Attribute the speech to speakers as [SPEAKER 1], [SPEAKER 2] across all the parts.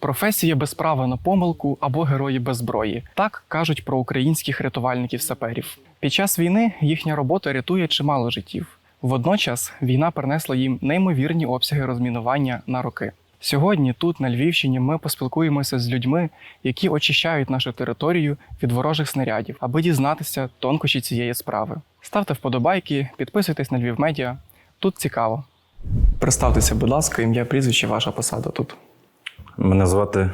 [SPEAKER 1] Професія без права на помилку або герої без зброї. Так кажуть про українських рятувальників-саперів. Під час війни їхня робота рятує чимало життів. Водночас війна принесла їм неймовірні обсяги розмінування на роки. Сьогодні тут, на Львівщині, ми поспілкуємося з людьми, які очищають нашу територію від ворожих снарядів, аби дізнатися тонкощі цієї справи. Ставте вподобайки, підписуйтесь на Львів Медіа. Тут цікаво. Представтеся, будь ласка, ім'я, прізвище, ваша посада тут.
[SPEAKER 2] Мене звати е,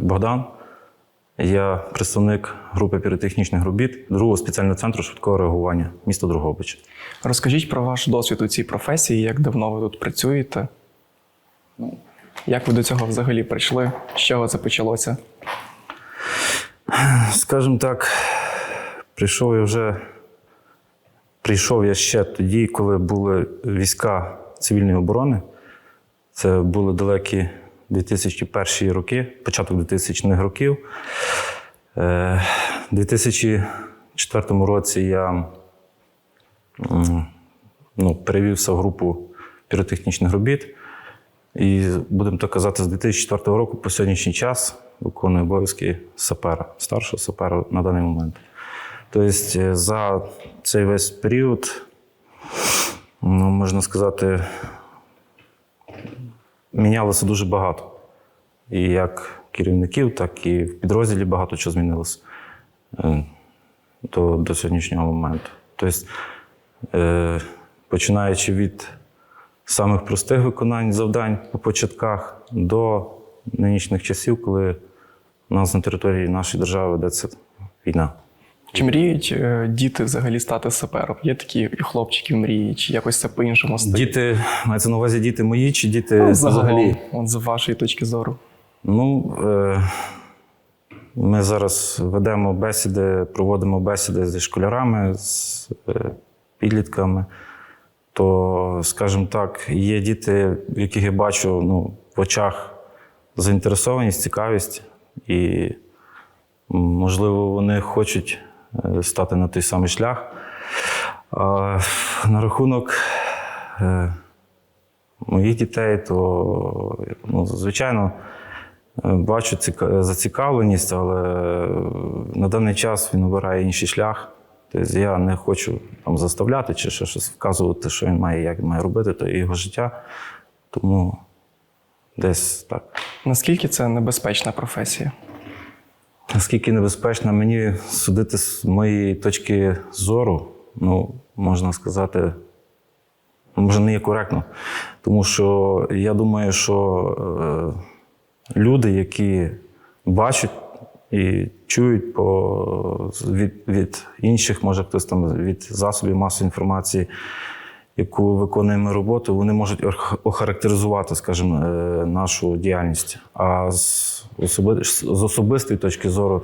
[SPEAKER 2] Богдан. Я представник групи піротехнічних робіт другого спеціального центру швидкого реагування міста Другобич.
[SPEAKER 1] Розкажіть про ваш досвід у цій професії, як давно ви тут працюєте? Ну, Як ви до цього взагалі прийшли? З чого це почалося?
[SPEAKER 2] Скажімо так, прийшов я вже. Прийшов я ще тоді, коли були війська цивільної оборони. Це були далекі 2001 роки, початок 2000-х років. Е, У 2004 році я ну, перевівся в групу піротехнічних робіт. І будемо так казати, з 2004 року по сьогоднішній час виконую обов'язки сапера, старшого сапера на даний момент. Тобто е, за цей весь період, ну, можна сказати, мінялося дуже багато. І як керівників, так і в підрозділі багато чого змінилося е, до, до сьогоднішнього моменту. Тобто, е, починаючи від самих простих виконань завдань по початках до нинішніх часів, коли у нас на території нашої держави ведеться війна.
[SPEAKER 1] Чи мріють е, діти взагалі стати сапером? Є такі хлопчики мріють, чи якось це по-іншому стає?
[SPEAKER 2] Діти, мається на увазі діти мої чи діти
[SPEAKER 1] Ну,
[SPEAKER 2] взагалі?
[SPEAKER 1] от з вашої точки зору.
[SPEAKER 2] Ну, е, ми зараз ведемо бесіди, проводимо бесіди зі школярами, з е, підлітками. То, скажімо так, є діти, в яких я бачу ну, в очах заінтересованість, цікавість, і, можливо, вони хочуть стати на той самий шлях. На рахунок е, моїх дітей, то, ну, звичайно, е, бачу зацікавленість, але е, на даний час він обирає інший шлях. Тобто я не хочу там заставляти чи ще щось вказувати, що він має, як має робити, то його життя. Тому десь так.
[SPEAKER 1] Наскільки це небезпечна професія?
[SPEAKER 2] Наскільки небезпечно мені судити з моєї точки зору, ну, можна сказати, може, не є коректно. Тому що я думаю, що е, люди, які бачать і чують по, від, від інших, може хтось там від засобів масової інформації, яку виконуємо роботу, вони можуть охарактеризувати, скажімо, е, нашу діяльність. А з, з особистої точки зору,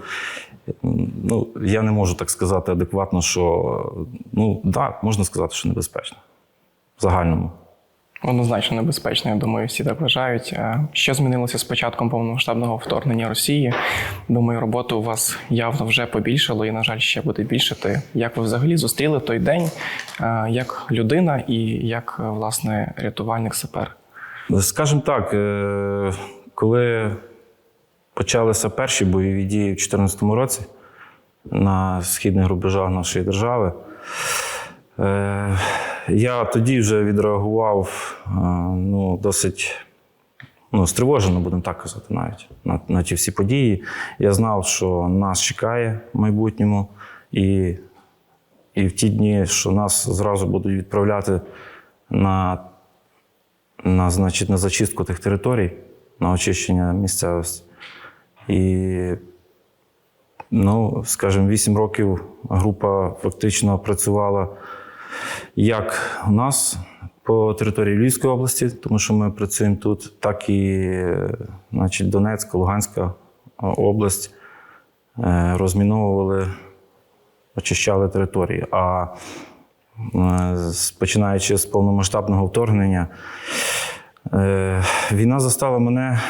[SPEAKER 2] ну, я не можу так сказати адекватно, що ну, так, можна сказати, що небезпечно. В загальному.
[SPEAKER 1] Однозначно небезпечно, я думаю, всі так вважають. Е, Що змінилося з початком повномасштабного вторгнення Росії? Думаю, роботи у вас явно вже побільшало і, на жаль, ще буде більшати. Як ви взагалі зустріли той день е, як людина і як е, власне рятувальник сапер?
[SPEAKER 2] Скажімо так, коли почалися перші бойові дії в 2014 році на східних рубежах нашої держави, е, я тоді вже відреагував е, ну, досить ну, стривожено, будемо так казати, навіть на, на ті всі події. Я знав, що нас чекає в майбутньому, і, і в ті дні, що нас зразу будуть відправляти на на, значить, на зачистку тих територій, на очищення місцевості. І, ну, скажімо, 8 років група фактично працювала як у нас по території Львівської області, тому що ми працюємо тут, так і значить, Донецька, Луганська область е, розміновували, очищали території. А е, починаючи з повномасштабного вторгнення, Е, Війна застала мене,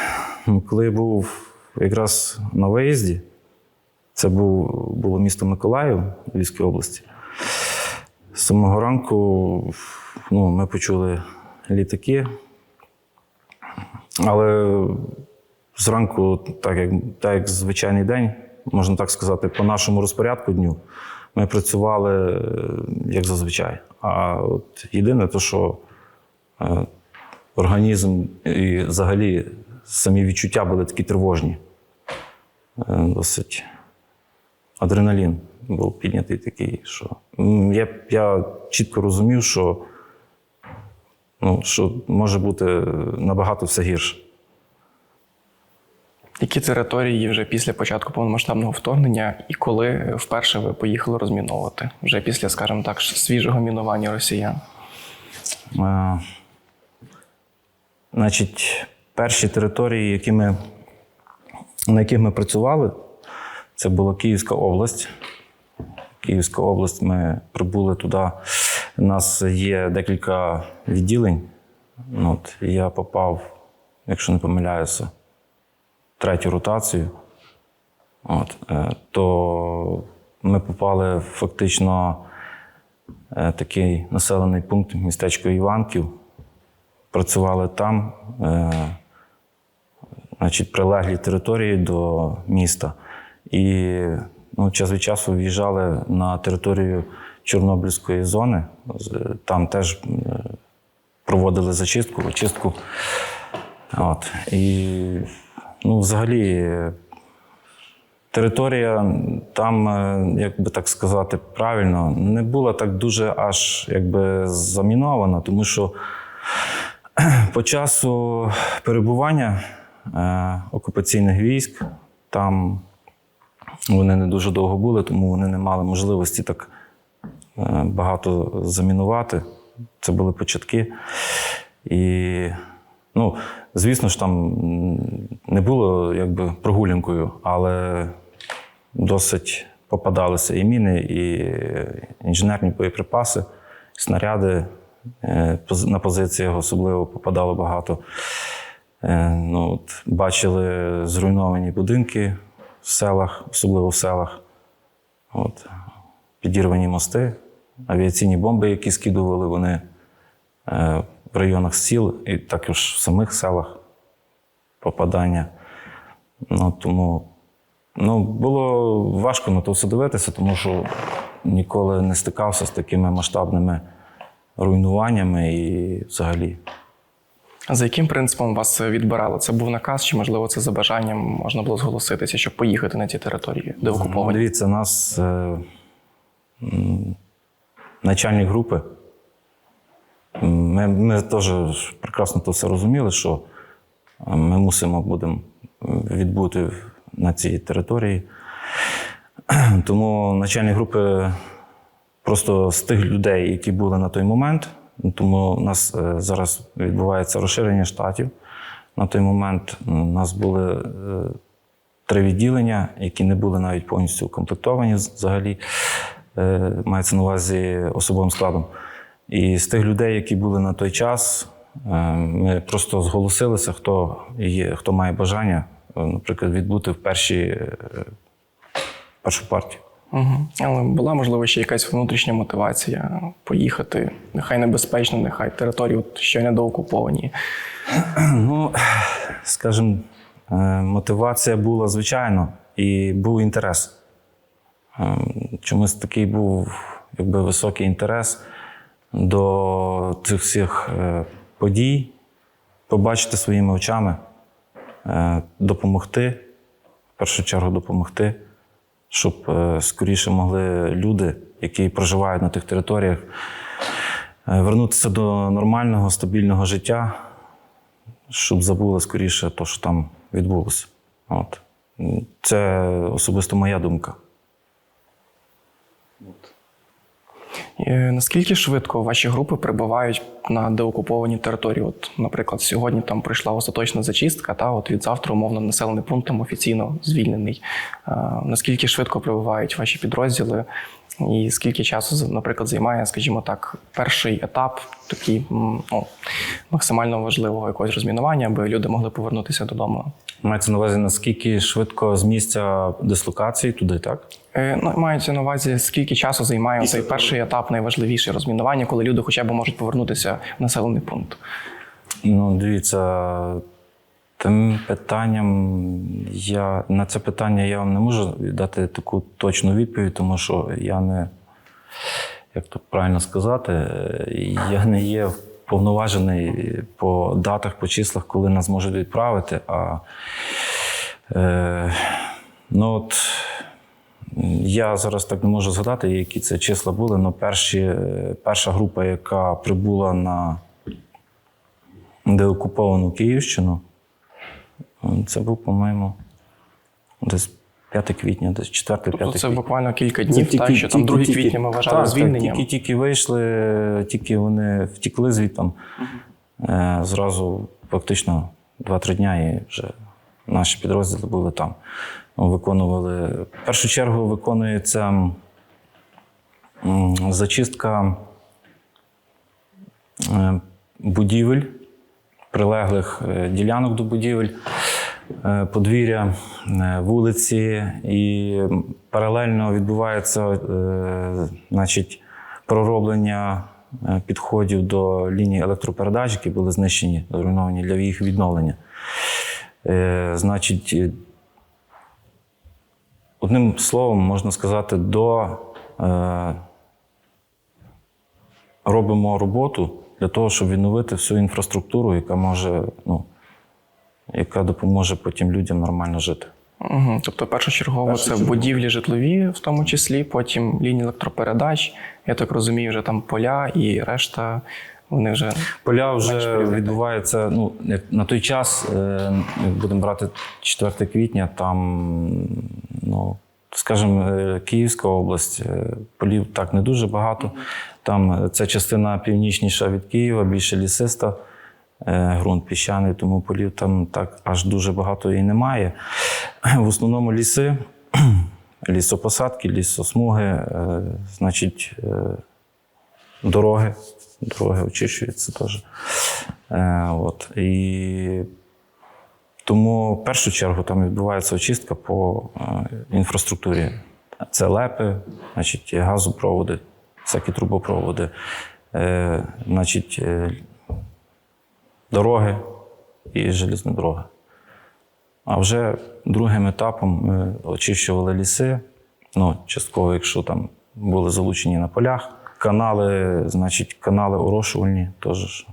[SPEAKER 2] коли був якраз на виїзді. Це був, було місто Миколаїв Львівської області. З самого ранку ну, ми почули літаки. Але зранку, так як, так як звичайний день, можна так сказати, по нашому розпорядку дню, ми працювали е, як зазвичай. А от єдине, то, що е, організм і взагалі самі відчуття були такі тривожні. Е, Досить адреналін був піднятий такий, що я, я чітко розумів, що, ну, що може бути набагато все гірше.
[SPEAKER 1] Які території вже після початку повномасштабного вторгнення і коли вперше ви поїхали розміновувати? Вже після, скажімо так, свіжого мінування росіян?
[SPEAKER 2] Е, Значить, перші території, які ми, на яких ми працювали, це була Київська область. Київська область, ми прибули туди. У нас є декілька відділень. Ну, От, я попав, якщо не помиляюся, в третю ротацію. От, е, то ми попали фактично е, такий населений пункт містечко Іванків. Працювали там, е, значить, прилеглі території до міста. І ну, час від часу в'їжджали на територію Чорнобильської зони. Там теж е, проводили зачистку, очистку. От. І ну, взагалі територія там, е, як би так сказати правильно, не була так дуже аж якби замінована, тому що по часу перебування окупаційних військ там вони не дуже довго були, тому вони не мали можливості так е, багато замінувати. Це були початки. І, ну, звісно ж, там не було якби прогулянкою, але досить попадалися і міни, і інженерні боєприпаси, снаряди. Е, На позиціях особливо попадало багато. Е, Ну, от, бачили зруйновані будинки в селах, особливо в селах. От, підірвані мости, авіаційні бомби, які скидували вони е, в районах сіл і також в самих селах попадання. Ну, тому ну, було важко на то все дивитися, тому що ніколи не стикався з такими масштабними руйнуваннями і взагалі.
[SPEAKER 1] За яким принципом вас відбирали? Це був наказ, чи можливо це за бажанням можна було зголоситися, щоб поїхати на ті території, де
[SPEAKER 2] Ну,
[SPEAKER 1] окуповані?
[SPEAKER 2] дивіться, нас е, начальник групи. Ми, ми теж прекрасно то все розуміли, що е, ми мусимо будемо відбути на цій території. Тому начальник групи просто з тих людей, які були на той момент, тому у нас е, зараз відбувається розширення штатів. На той момент у нас були е, три відділення, які не були навіть повністю укомплектовані взагалі, е, мається на увазі особовим складом. І з тих людей, які були на той час, ми просто зголосилися, хто, є, хто має бажання, наприклад, відбути в перші, першу партію.
[SPEAKER 1] Угу. Але була можливо ще якась внутрішня мотивація поїхати, нехай небезпечно, нехай території ще не доокуповані.
[SPEAKER 2] Ну, скажімо, е, мотивація була звичайно, і був інтерес. Е, Чомусь такий був якби, високий інтерес до цих всіх е, подій, побачити своїми очами, допомогти, в першу чергу допомогти, щоб е, скоріше могли люди, які проживають на тих територіях, е, вернутися до нормального, стабільного життя, щоб забули скоріше те, що там відбулося. От. Це особисто моя думка.
[SPEAKER 1] Наскільки швидко ваші групи прибувають на деокуповані території? От, наприклад, сьогодні там прийшла остаточна зачистка, та от від завтра умовно населений пункт там офіційно звільнений. Е, Наскільки швидко прибувають ваші підрозділи? І скільки часу, наприклад, займає, скажімо так, перший етап такий ну, максимально важливого якогось розмінування, аби люди могли повернутися додому?
[SPEAKER 2] Мається на увазі, наскільки швидко з місця дислокації туди, так?
[SPEAKER 1] Е, Ну, мається на увазі, скільки часу займає цей перший етап, найважливіший розмінування, коли люди хоча б можуть повернутися в населений пункт.
[SPEAKER 2] Ну, дивіться, Тим питанням я на це питання я вам не можу дати таку точну відповідь, тому що я не, як то правильно сказати, я не є повноважений по датах, по числах, коли нас можуть відправити. А е, ну от я зараз так не можу згадати, які це числа були, але перші, е, перша група, яка прибула на деокуповану Київщину, це був, по-моєму, десь 5 квітня, десь 4-5
[SPEAKER 1] Тобто це
[SPEAKER 2] квітня.
[SPEAKER 1] буквально кілька днів, так, що там 2 квітня ми вважали
[SPEAKER 2] так,
[SPEAKER 1] звільненням.
[SPEAKER 2] Так, тільки, тільки вийшли, тільки вони втікли звідти. Е, зразу фактично 2-3 дня і вже наші підрозділи були там. Виконували. В першу чергу виконується зачистка е, будівель, прилеглих е, ділянок до будівель, подвір'я, е, вулиці, і паралельно відбувається е, значить, пророблення е, підходів до лінії електропередач, які були знищені, зруйновані для їх відновлення. Е, Значить, е, одним словом, можна сказати, до е, робимо роботу для того, щоб відновити всю інфраструктуру, яка може, ну, яка допоможе потім людям нормально жити.
[SPEAKER 1] Угу. Тобто, першочергово це будівлі житлові, в тому числі, потім лінії електропередач. Я так розумію, вже там поля і решта. Вони вже
[SPEAKER 2] Поля вже
[SPEAKER 1] пріоритет.
[SPEAKER 2] відбувається. Ну, на той час, е, будемо брати 4 квітня, там, ну, скажімо, е, Київська область, е, полів так не дуже багато. Там це частина північніша від Києва, більше лісиста, ґрунт піщаний, тому полів там так аж дуже багато і немає. В основному ліси, лісопосадки, лісосмуги, е, значить, е, дороги. Дороги очищуються теж. Е, от. І тому в першу чергу там відбувається очистка по е, інфраструктурі. Це лепи, значить, газопроводи, всякі трубопроводи, е, значить, е, дороги і желізна дороги. А вже другим етапом ми очищували ліси, ну, частково, якщо там були залучені на полях. Канали, значить, канали орошувальні теж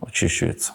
[SPEAKER 2] очищуються.